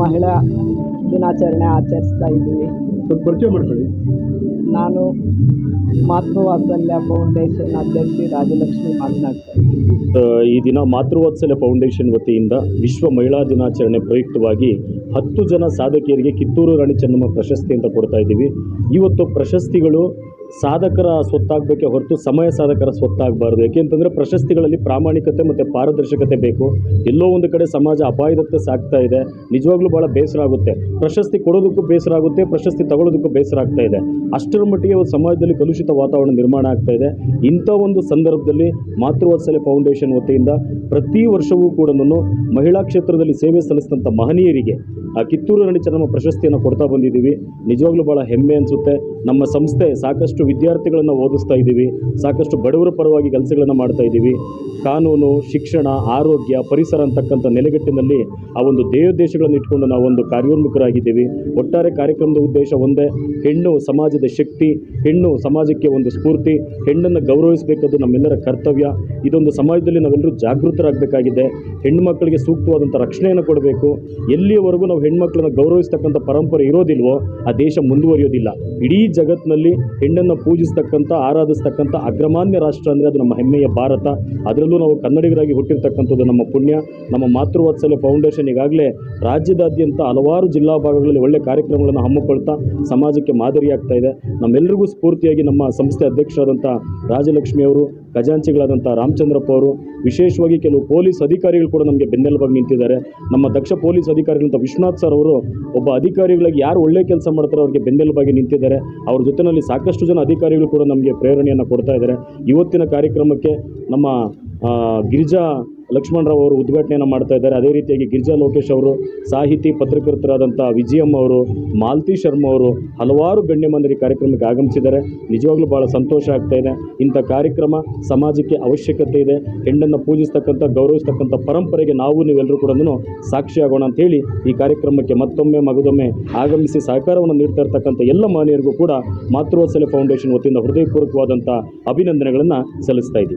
ಮಹಿಳಾ ದಿನಾಚರಣೆ ಆಚರಿಸ್ತಾ ಇದ್ದೀವಿ. ಪರಿಚಯ ಮಾಡ್ಕೊಳ್ಳಿ. ನಾನು ಮಾತೃವಾತ್ಸಲ್ಯ ಫೌಂಡೇಶನ್ ಅಧ್ಯಕ್ಷೆ ರಾಜಲಕ್ಷ್ಮಿ ಮಾತನಾಡ್ತಾ ಈ ದಿನ ಮಾತೃವಾತ್ಸಲ್ಯ ಫೌಂಡೇಶನ್ ವತಿಯಿಂದ ವಿಶ್ವ ಮಹಿಳಾ ದಿನಾಚರಣೆ ಪ್ರಯುಕ್ತವಾಗಿ ಹತ್ತು ಜನ ಸಾಧಕಿಯರಿಗೆ ಕಿತ್ತೂರು ರಾಣಿ ಚೆನ್ನಮ್ಮ ಪ್ರಶಸ್ತಿ ಅಂತ ಕೊಡ್ತಾ ಇದ್ದೀವಿ. ಇವತ್ತು ಪ್ರಶಸ್ತಿಗಳು ಸಾಧಕರ ಸ್ವತ್ತಾಗಬೇಕೆ ಹೊರತು ಸಮಯ ಸಾಧಕರ ಸ್ವತ್ತಾಗಬಾರ್ದು. ಯಾಕೆಂತಂದರೆ ಪ್ರಶಸ್ತಿಗಳಲ್ಲಿ ಪ್ರಾಮಾಣಿಕತೆ ಮತ್ತು ಪಾರದರ್ಶಕತೆ ಬೇಕು. ಎಲ್ಲೋ ಒಂದು ಕಡೆ ಸಮಾಜ ಅಪಾಯದತ್ತ ಸಾಗ್ತಾ ಇದೆ. ನಿಜವಾಗ್ಲೂ ಭಾಳ ಬೇಸರ ಆಗುತ್ತೆ. ಪ್ರಶಸ್ತಿ ಕೊಡೋದಕ್ಕೂ ಬೇಸರ ಆಗುತ್ತೆ, ಪ್ರಶಸ್ತಿ ತಗೊಳ್ಳೋದಕ್ಕೂ ಬೇಸರ ಆಗ್ತಾ ಇದೆ. ಅಷ್ಟರ ಮಟ್ಟಿಗೆ ಒಂದು ಸಮಾಜದಲ್ಲಿ ಕಲುಷಿತ ವಾತಾವರಣ ನಿರ್ಮಾಣ ಆಗ್ತಾ ಇದೆ. ಇಂಥ ಒಂದು ಸಂದರ್ಭದಲ್ಲಿ ಮಾತೃವತ್ಸಲೆ ಫೌಂಡೇಶನ್ ವತಿಯಿಂದ ಪ್ರತಿ ವರ್ಷವೂ ಕೂಡ ಮಹಿಳಾ ಕ್ಷೇತ್ರದಲ್ಲಿ ಸೇವೆ ಸಲ್ಲಿಸಿದಂಥ ಮಹನೀಯರಿಗೆ ಕಿತ್ತೂರು ರಾಣಿ ಚೆನ್ನಮ್ಮ ಪ್ರಶಸ್ತಿಯನ್ನು ಕೊಡ್ತಾ ಬಂದಿದ್ದೀವಿ. ನಿಜವಾಗ್ಲೂ ಭಾಳ ಹೆಮ್ಮೆ ಅನಿಸುತ್ತೆ. ನಮ್ಮ ಸಂಸ್ಥೆ ಸಾಕಷ್ಟು ವಿದ್ಯಾರ್ಥಿಗಳನ್ನು ಓದಿಸ್ತಾ ಇದ್ದೀವಿ. ಸಾಕಷ್ಟು ಬಡವರ ಪರವಾಗಿ ಕೆಲಸಗಳನ್ನು ಮಾಡ್ತಾ ಇದ್ದೀವಿ. ಕಾನೂನು, ಶಿಕ್ಷಣ, ಆರೋಗ್ಯ, ಪರಿಸರ ಅಂತಕ್ಕಂಥ ನೆಲೆಗಟ್ಟಿನಲ್ಲಿ ಆ ಒಂದು ದೇವದೇಶಗಳನ್ನು ಇಟ್ಕೊಂಡು ಒಂದು ಕಾರ್ಯೋನ್ಮುಖರಾಗಿದ್ದೀವಿ. ಒಟ್ಟಾರೆ ಕಾರ್ಯಕ್ರಮದ ಉದ್ದೇಶ ಒಂದೇ, ಹೆಣ್ಣು ಸಮಾಜದ ಶಕ್ತಿ, ಹೆಣ್ಣು ಸಮಾಜಕ್ಕೆ ಒಂದು ಸ್ಫೂರ್ತಿ, ಹೆಣ್ಣನ್ನು ಗೌರವಿಸಬೇಕದು ನಮ್ಮೆಲ್ಲರ ಕರ್ತವ್ಯ. ಇದೊಂದು ಸಮಾಜದಲ್ಲಿ ನಾವೆಲ್ಲರೂ ಜಾಗೃತರಾಗಬೇಕಾಗಿದೆ. ಹೆಣ್ಣು ಮಕ್ಕಳಿಗೆ ಸೂಕ್ತವಾದಂಥ ರಕ್ಷಣೆಯನ್ನು ಕೊಡಬೇಕು. ಎಲ್ಲಿಯವರೆಗೂ ನಾವು ಹೆಣ್ಮಕ್ಳನ್ನ ಗೌರವಿಸ್ತಕ್ಕಂಥ ಪರಂಪರೆ ಇರೋದಿಲ್ವೋ, ಆ ದೇಶ ಮುಂದುವರಿಯೋದಿಲ್ಲ. ಇಡೀ ಜಗತ್ತಿನಲ್ಲಿ ಹೆಣ್ಣನ್ನು ಪೂಜಿಸ್ತಕ್ಕಂಥ, ಆರಾಧಿಸ್ತಕ್ಕಂಥ ಅಗ್ರಮಾನ್ಯ ರಾಷ್ಟ್ರ ಅಂದರೆ ಅದು ನಮ್ಮ ಹೆಮ್ಮೆಯ ಭಾರತ. ಅದರಲ್ಲೂ ನಾವು ಕನ್ನಡಿಗರಾಗಿ ಹುಟ್ಟಿರ್ತಕ್ಕಂಥದ್ದು ನಮ್ಮ ಪುಣ್ಯ, ನಮ್ಮ ಮಾತೃವಾತ್ಸಲ್ಯ ಫೌಂಡೇಶನ್ ಈಗಾಗಲೇ ರಾಜ್ಯದಾದ್ಯಂತ ಹಲವಾರು ಜಿಲ್ಲಾ ಭಾಗಗಳಲ್ಲಿ ಒಳ್ಳೆ ಕಾರ್ಯಕ್ರಮಗಳನ್ನು ಹಮ್ಮಿಕೊಳ್ತಾ ಸಮಾಜಕ್ಕೆ ಮಾದರಿಯಾಗ್ತಾ ಇದೆ. ನಮ್ಮೆಲ್ಲರಿಗೂ ಸ್ಫೂರ್ತಿಯಾಗಿ ನಮ್ಮ ಸಂಸ್ಥೆ ಅಧ್ಯಕ್ಷರಾದಂಥ ರಾಜಲಕ್ಷ್ಮಿ ಅವರು, ಖಜಾಂಚಿಗಳಾದಂಥ ರಾಮಚಂದ್ರಪ್ಪ ಅವರು, ವಿಶೇಷವಾಗಿ ಕೆಲವು ಪೊಲೀಸ್ ಅಧಿಕಾರಿಗಳು ಕೂಡ ನಮಗೆ ಬೆನ್ನೆಲುಬಾಗಿ ನಿಂತಿದ್ದಾರೆ. ನಮ್ಮ ದಕ್ಷ ಪೊಲೀಸ್ ಅಧಿಕಾರಿಗಳಂತ ವಿಶ್ವನಾಥ್ ಸರ್ ಅವರು ಒಬ್ಬ ಅಧಿಕಾರಿಗಳಿಗೆ ಯಾರು ಒಳ್ಳೆ ಕೆಲಸ ಮಾಡ್ತಾರೋ ಅವರಿಗೆ ಬೆನ್ನೆಲುಬಾಗಿ ನಿಂತಿದ್ದಾರೆ. ಅವ್ರ ಜೊತೆಯಲ್ಲಿ ಸಾಕಷ್ಟು ಜನ ಅಧಿಕಾರಿಗಳು ಕೂಡ ನಮಗೆ ಪ್ರೇರಣೆಯನ್ನು ಕೊಡ್ತಾ ಇದ್ದಾರೆ. ಇವತ್ತಿನ ಕಾರ್ಯಕ್ರಮಕ್ಕೆ ನಮ್ಮ ಗಿರಿಜಾ ಲಕ್ಷ್ಮಣರಾವ್ ಅವರು ಉದ್ಘಾಟನೆಯನ್ನು ಮಾಡ್ತಾ ಇದ್ದಾರೆ. ಅದೇ ರೀತಿಯಾಗಿ ಗಿರಿಜಾ ಲೋಕೇಶ್ ಅವರು, ಸಾಹಿತಿ ಪತ್ರಕರ್ತರಾದಂಥ ವಿಜಯಮ್ಮ ಅವರು, ಮಾಲತಿ ಶರ್ಮಾ ಅವರು ಹಲವಾರು ಗಣ್ಯಮಾನ್ಯರು ಈ ಕಾರ್ಯಕ್ರಮಕ್ಕೆ ಆಗಮಿಸಿದ್ದಾರೆ. ನಿಜವಾಗ್ಲೂ ಭಾಳ ಸಂತೋಷ ಆಗ್ತಾ ಇದೆ. ಇಂಥ ಕಾರ್ಯಕ್ರಮ ಸಮಾಜಕ್ಕೆ ಅವಶ್ಯಕತೆ ಇದೆ. ಹೆಣ್ಣನ್ನು ಪೂಜಿಸ್ತಕ್ಕಂಥ, ಗೌರವಿಸ್ತಕ್ಕಂಥ ಪರಂಪರೆಗೆ ನಾವು ನೀವೆಲ್ಲರೂ ಕೂಡ ಸಾಕ್ಷಿಯಾಗೋಣ ಅಂತ ಹೇಳಿ ಈ ಕಾರ್ಯಕ್ರಮಕ್ಕೆ ಮತ್ತೊಮ್ಮೆ, ಮಗದೊಮ್ಮೆ ಆಗಮಿಸಿ ಸಹಕಾರವನ್ನು ನೀಡ್ತಾ ಇರ್ತಕ್ಕಂಥ ಎಲ್ಲ ಮಾನ್ಯರಿಗೂ ಕೂಡ ಮಾತೃವಾತ್ಸಲ್ಯ ಫೌಂಡೇಶನ್ ವತಿಯಿಂದ ಹೃದಯಪೂರ್ವಕವಾದಂಥ ಅಭಿನಂದನೆಗಳನ್ನು ಸಲ್ಲಿಸ್ತಾ ಇದ್ದೀವಿ.